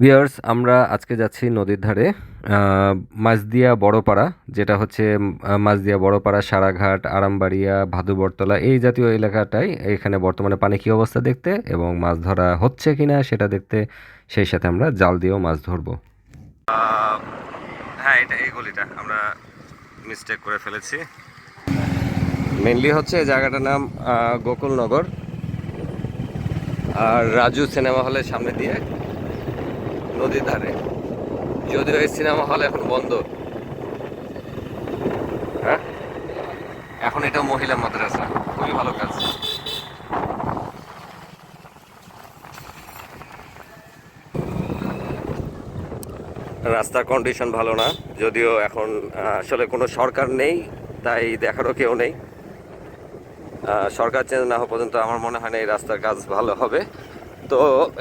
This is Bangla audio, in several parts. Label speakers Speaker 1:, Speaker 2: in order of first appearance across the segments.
Speaker 1: ভিউয়ার্স আমরা আজকে যাচ্ছি নদীর ধারে মাঝদিয়া বড়পাড়া যেটা হচ্ছে মাঝদিয়া বড়পাড়া সারাঘাট আরামবাড়িয়া ভাদুবরতলা এই জাতীয় এলাকাটাই। এখানে বর্তমানে পানি কী অবস্থা দেখতে এবং মাছ ধরা হচ্ছে কিনা সেটা দেখতে সেই সাথে আমরা জাল দিয়েও মাছ ধরবো। হ্যাঁ এটা এই গলিটা। আমরা মিস্টেক করে ফেলেছি। মেনলি হচ্ছে এই জায়গাটার নাম গোকুলনগর। আর রাজু সিনেমা হলের সামনে দিয়ে নদীর ধারে। যদিও এই সিনেমা হল এখন বন্ধ। হ্যাঁ? এখন এটা মহিলা মাদ্রাসা। খুবই ভালো কাজ। রাস্তার কন্ডিশন ভালো না। যদিও এখন আসলে কোনো সরকার নেই, তাই দেখারও কেউ নেই। সরকার চেঞ্জ না হওয়া পর্যন্ত আমার মনে হয় না এই রাস্তার কাজ ভালো হবে। তো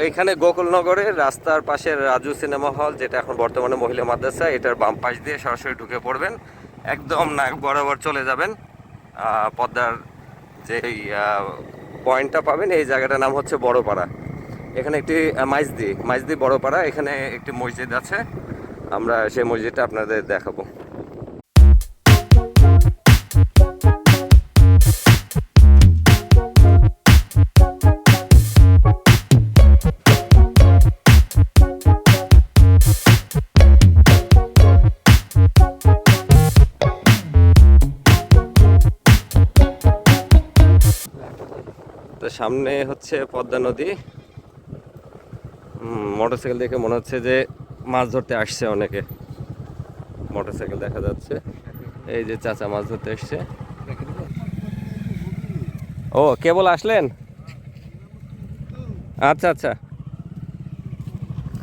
Speaker 1: এখানে গোকুলনগরের রাস্তার পাশে রাজু সিনেমা হল, যেটা এখন বর্তমানে মহিলা মাদ্রাসা, এটার বাম পাশ দিয়ে সরাসরি ঢুকে পড়বেন। একদম নাক বরাবর চলে যাবেন। পদ্মার যে পয়েন্টটা পাবেন, এই জায়গাটার নাম হচ্ছে বড়পাড়া। এখানে একটি মাইজদি মাইজদি বড়পাড়া, এখানে একটি মসজিদ আছে। আমরা সেই মসজিদটা আপনাদের দেখাবো। সামনে হচ্ছে পদ্মা নদী। মোটরসাইকেল দেখে মনে হচ্ছে যে মাছ ধরতে আসছে অনেকে। মোটরসাইকেল দেখা যাচ্ছে। এই যে চাচা মাছ ধরতে এসছে। ও, কেবল আসলেন? আচ্ছা আচ্ছা।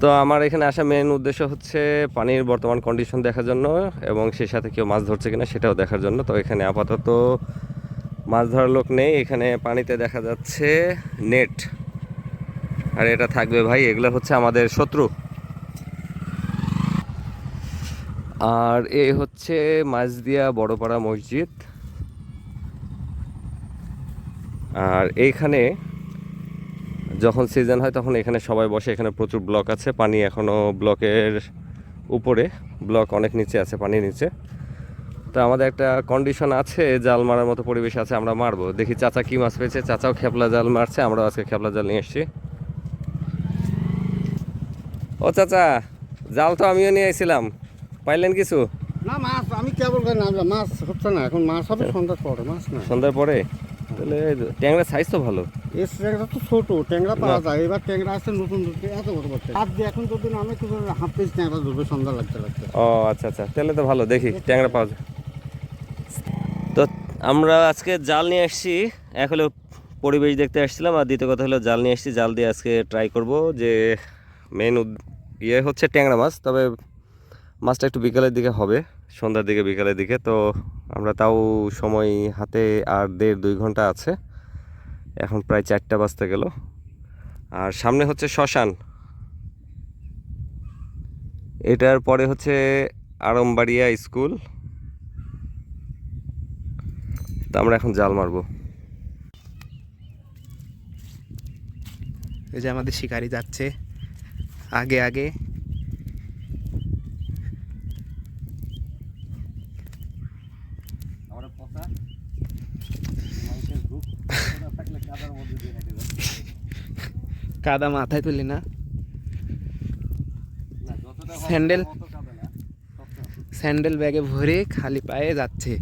Speaker 1: তো আমার এখানে আসা মেন উদ্দেশ্য হচ্ছে পানির বর্তমান কন্ডিশন দেখার জন্য এবং সেই সাথে কেউ মাছ ধরছে কিনা সেটাও দেখার জন্য। তো এখানে আপাতত মাছ ধরার লোক নেই, এখানে পানিতে দেখা যাচ্ছে নেট। আর এটা থাকবে ভাই, এগুলো হচ্ছে আমাদের শত্রু। আর এই হচ্ছে মাঝদিয়া বড়পাড়া মসজিদ। আর এইখানে যখন সিজন হয় তখন এখানে সবাই বসে, এখানে প্রচুর ব্লক আছে। পানি এখনও ব্লকের উপরে ব্লক অনেক নিচে আছে, পানির নিচে। তো আমাদের একটা কন্ডিশন আছে জাল মারার মতো পরিবেশ আছে আমরা মারবো। দেখি চাচা কি মাছ পেয়েছে চাচাও খেপলা জাল মারছে আমরাও আজকে খেপলা জাল নিয়ে এসেছি। ও চাচা জাল তো আমিও নিয়ে এসেছিলাম পাইলেন কিছু?
Speaker 2: না মাছ আমি কেবল করে নামলাম মাছ হচ্ছে না এখন মাছ হবে সন্ধ্যার পরে মাছ না।
Speaker 1: সন্ধ্যার পরে? তাহলে ট্যাংরা সাইজ তো ভালো।
Speaker 2: এই ট্যাংরা তো ছোট ট্যাংরা পাওয়া যায় এবার ট্যাংরা আসছে নতুন নতুন এত বড় বড়। হাত দিয়ে এখন যদি নামে তো হাফ পিস ট্যাংরা ধরবে সন্ধ্যা লাগতে লাগতে।
Speaker 1: ও আচ্ছা আচ্ছা তাহলে তো ভালো দেখি ট্যাংরা পাওয়া যায়। আমরা আজকে জাল নিয়ে আসছি। এক হলো পরিবেশ দেখতে আসছিলাম আর দ্বিতীয় কথা হলো জাল নিয়ে আসছি। জাল দিয়ে আজকে ট্রাই করব যে মেন ইয়ে হচ্ছে ট্যাংরা মাছ, তবে মাছটা একটু বিকালের দিকে হবে, সন্ধ্যার দিকে বিকালের দিকে। তো আমরা তাও সময় হাতে আর দেড় দুই ঘণ্টা আছে। এখন প্রায় চারটা বাজতে গেল। আর সামনে হচ্ছে শ্মশান। এটার পরে হচ্ছে আরমবাড়িয়া স্কুল। তো আমরা এখন জাল মারবো।
Speaker 3: এই যে আমাদের শিকারি যাচ্ছে। আগে আগে। কাদা মাথায় তুলি না। স্যান্ডেল স্যান্ডেল ব্যাগে ভরে খালি পায়ে যাচ্ছে।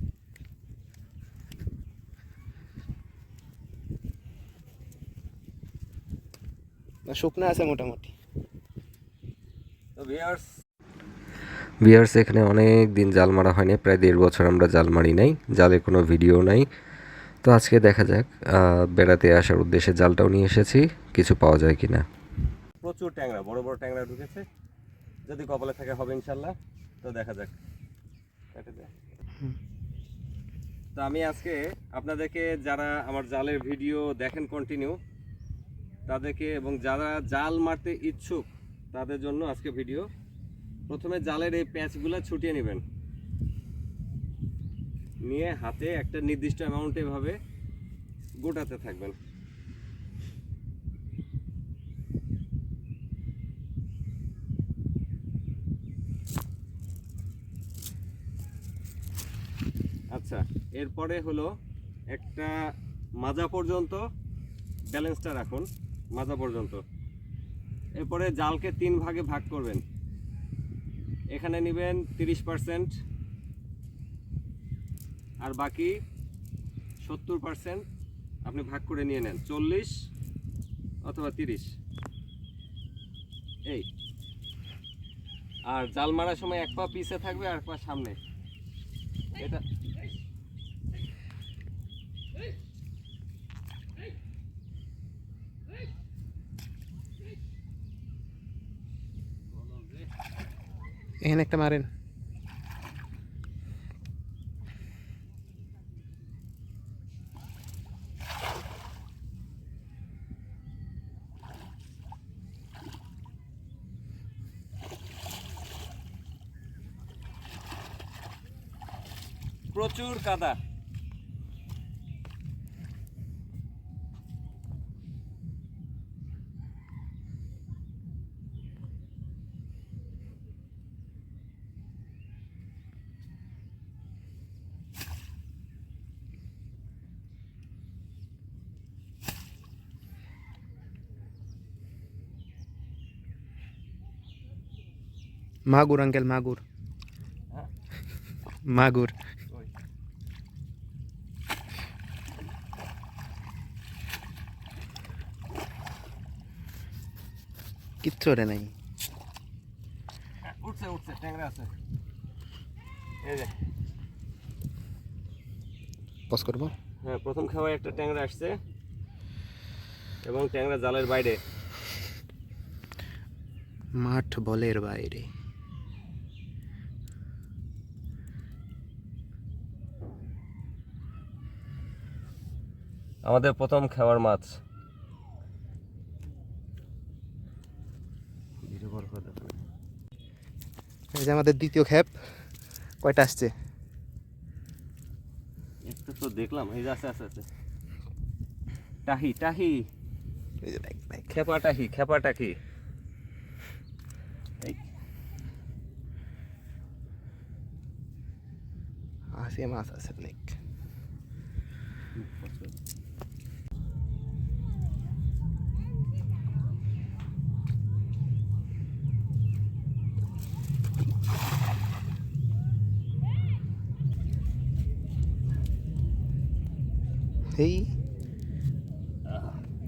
Speaker 3: শুকনো আছে মোটামুটি।
Speaker 1: ভিয়ার্স এখানে অনেক দিন জাল মারা হয়নি প্রায় দেড় বছর আমরা জাল মারি নাই জালে কোনো ভিডিও নাই। তো আজকে দেখা যাক বেড়াতে আসার উদ্দেশ্যে জালটাও নিয়ে এসেছি কিছু পাওয়া যায় কিনা। প্রচুর ট্যাংরা বড় বড় ট্যাংরা ঢুকেছে। যদি কপালে থাকে হবে ইনশাল্লাহ তো দেখা যাক। কেটে দে। তো আমি আজকে আপনাদেরকে যারা আমার জালের ভিডিও দেখেন কন্টিনিউ তাদেরকে এবং যারা জাল মারতে ইচ্ছুক, তাদের জন্য আজকে ভিডিও। প্রথমে জালের এই প্যাঁচগুলো ছুটিয়ে নেবেন। নিয়ে হাতে একটা নির্দিষ্ট অ্যামাউন্ট এভাবে গোটাতে থাকবেন। আচ্ছা এরপরে হলো একটা মাজা পর্যন্ত ব্যালেন্সটা রাখুন। মাজা পর্যন্ত। এরপরে জালকে তিন ভাগে ভাগ করবেন। এখানে নেবেন তিরিশ পার্সেন্ট আর বাকি সত্তর পার্সেন্ট আপনি ভাগ করে নিয়ে নেন, চল্লিশ অথবা তিরিশ। এই। আর জাল মারার সময় এক পা পিছে থাকবে আর এক পা সামনে। এটা
Speaker 3: এখানে একটা মারেন।
Speaker 1: প্রচুর কাদা।
Speaker 3: মাগুর আঙ্কেল মাগুর? মাগুর কিচ্ছু ওরে নাই।
Speaker 1: উঠছে উঠছে ট্যাংরা আছে। এই যে।
Speaker 3: পজ করব?
Speaker 1: হ্যাঁ প্রথম খাওয়ায় একটা ট্যাংরা আসছে এবং ট্যাংরা জালের বাইরে।
Speaker 3: মাঠ বলের বাইরে।
Speaker 1: আমাদের প্রথম খাওয়ার মাছ।
Speaker 3: এই যে আমাদের দ্বিতীয় খ্যাপ কয়টা আসছে?
Speaker 1: একটা তো দেখলাম এই যে আছে আছে আছে টাহি টাহি।
Speaker 3: এই যে
Speaker 1: খেপা টাহি খেপা টাহি।
Speaker 3: আছে মাছ আছে অনেক। এই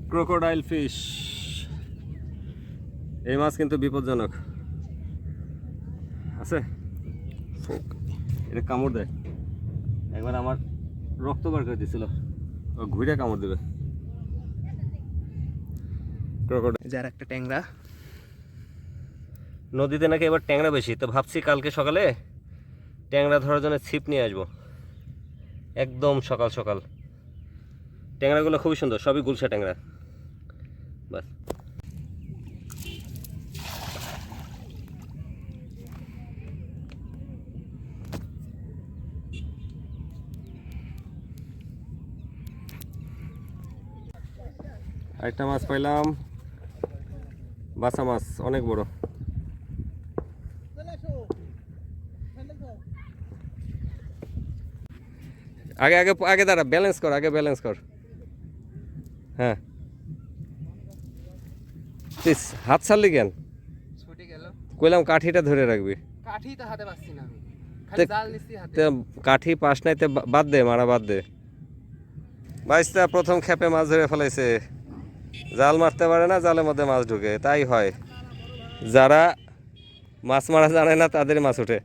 Speaker 1: ক্রোকোডাইল ফিশ। এই মাছ কিন্তু বিপজ্জনক। আছে? এটা কামড় দেয়। একবার আমার রক্ত বার করে দিছিল। ও ঘুরে কামড় দেবে। ক্রোকোডাইল।
Speaker 3: যার একটা ট্যাংরা।
Speaker 1: নদীতে নাকি এবার ট্যাংরা বেশি। তো ভাবছি কালকে সকালে ট্যাংরা ধরার জন্য ছিপ নিয়ে আসব। একদম সকাল সকাল। ট্যাংরাগুলো খুবই সুন্দর, সবই গুলশা ট্যাংরা। বাস। আরেকটা মাছ পাইলাম। বাসা মাছ, অনেক বড়। আগে আগে আগে দাঁড়া ব্যালেন্স কর, আগে ব্যালেন্স কর। হ্যাঁ। হাত ছাড়লি কেন?
Speaker 3: ছুটে গেল।
Speaker 1: কইলাম কাঠিটা ধরে রাখবি।
Speaker 3: কাঠি তো হাতে পাচ্ছি না আমি।
Speaker 1: খালি
Speaker 3: জাল নিচ্ছি হাতে।
Speaker 1: কাঠি পাস নাই তো বাদ দে মারা বাদ দে। বাইশটা প্রথম খেপে মাছ ধরে ফেলাইছে। জাল মারতে পারে না জালের মধ্যে মাছ ঢুকে তাই হয়। যারা মাছ মারা জানে না তাদের মাছ ওঠে।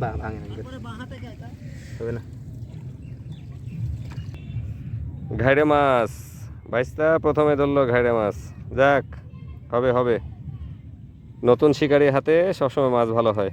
Speaker 3: বা ভাঙে না।
Speaker 1: ঘাইরে মাছ। বাইসটা প্রথমে ধরলো ঘাইরে মাছ। যাক, হবে হবে। নতুন শিকারি হাতে সবসময় মাছ ভালো হয়।